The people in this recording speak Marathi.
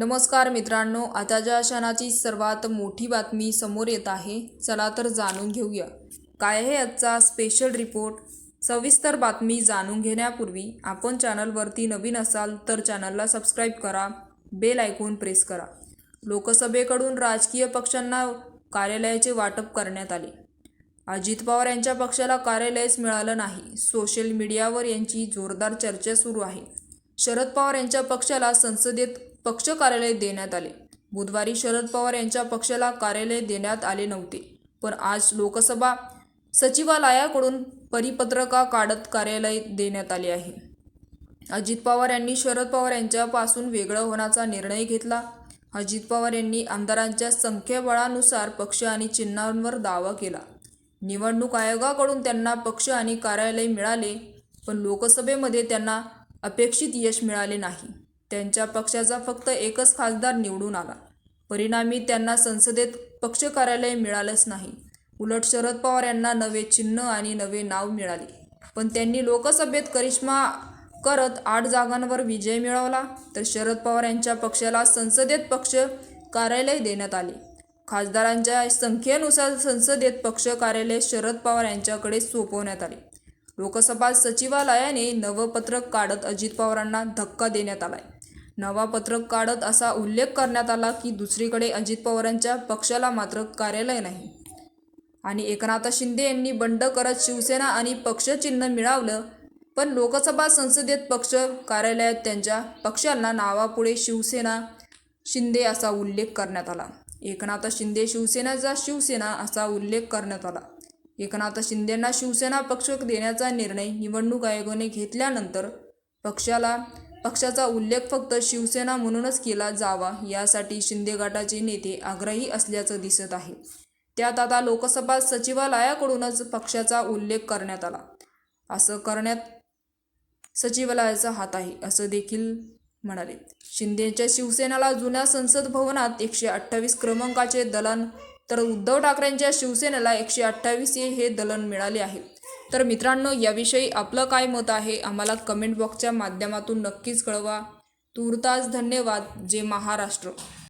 नमस्कार मित्रांनो आताच्या क्षणाची सर्वात मोठी बातमी समोर येत आहे चला तर जाणून घेऊया. काय आहे आजचा स्पेशल रिपोर्ट सविस्तर बातमी जाणून घेण्यापूर्वी आपण चॅनलवरती नवीन असाल तर चॅनलला सबस्क्राईब करा बेल ऐकून प्रेस करा. लोकसभेकडून राजकीय पक्षांना कार्यालयाचे वाटप करण्यात आले. अजित पवार यांच्या पक्षाला कार्यालयच मिळालं नाही. सोशल मीडियावर यांची जोरदार चर्चा सुरू आहे. शरद पवार यांच्या पक्षाला संसदेत पक्ष कार्यालय देण्यात आले. बुधवारी शरद पवार यांच्या पक्षाला कार्यालय देण्यात आले नव्हते. पण आज लोकसभा सचिवालयाकडून परिपत्रका काढत कार्यालय देण्यात आले आहे. अजित पवार यांनी शरद पवार यांच्यापासून वेगळं होण्याचा निर्णय घेतला. अजित पवार यांनी आमदारांच्या संख्याबळानुसार पक्ष आणि चिन्हांवर दावा केला. निवडणूक आयोगाकडून त्यांना पक्ष आणि कार्यालय मिळाले पण लोकसभेमध्ये त्यांना अपेक्षित यश मिळाले नाही. त्यांच्या पक्षाचा फक्त एकच खासदार निवडून आला. परिणामी त्यांना संसदेत पक्ष कार्यालय मिळालंच नाही. उलट शरद पवार यांना नवे चिन्ह आणि नवे नाव मिळाले. पण त्यांनी लोकसभेत करिश्मा करत आठ जागांवर विजय मिळवला तर शरद पवार यांच्या पक्षाला संसदेत पक्ष कार्यालय देण्यात आले. खासदारांच्या संख्येनुसार संसदेत पक्ष कार्यालय शरद पवार यांच्याकडे सोपवण्यात आले. लोकसभा सचिवालयाने नवं पत्रक काढत अजित पवारांना धक्का देण्यात आलाय. नवा पत्रक काढत असा उल्लेख करण्यात आला की दुसरीकडे अजित पवारांच्या पक्षाला मात्र कार्यालय नाही. आणि एकनाथ शिंदे यांनी बंड करत शिवसेना आणि पक्षचिन्ह मिळवलं पण लोकसभा संसदेत पक्ष कार्यालयात त्यांच्या पक्षांना नावापुढे शिवसेना शिंदे असा उल्लेख करण्यात आला. एकनाथ शिंदे शिवसेनेचा शिवसेना असा उल्लेख करण्यात आला. एकनाथ शिंदेंना शिवसेना पक्ष देण्याचा निर्णय निवडणूक आयोगाने घेतल्यानंतर पक्षाला पक्षाचा उल्लेख फक्त शिवसेना म्हणूनच केला जावा यासाठी शिंदे गटाचे नेते आग्रही असल्याचं दिसत आहे. त्यात आता लोकसभा सचिवालयाकडूनच पक्षाचा उल्लेख करण्यात आला. असं करण्यात सचिवालयाचा हात आहे असं देखील म्हणाले. शिंदेच्या शिवसेनेला जुन्या संसद भवनात एकशे अठ्ठावीस क्रमांकाचे दलन तर उद्धव ठाकरेंच्या शिवसेनेला एकशे अठ्ठावीस हे दलन मिळाले आहे. तर मित्रांनो याविषयी आपलं काय मत आहे आम्हाला कमेंट बॉक्सच्या माध्यमातून नक्कीच कळवा. तूर्तास धन्यवाद जे महाराष्ट्र.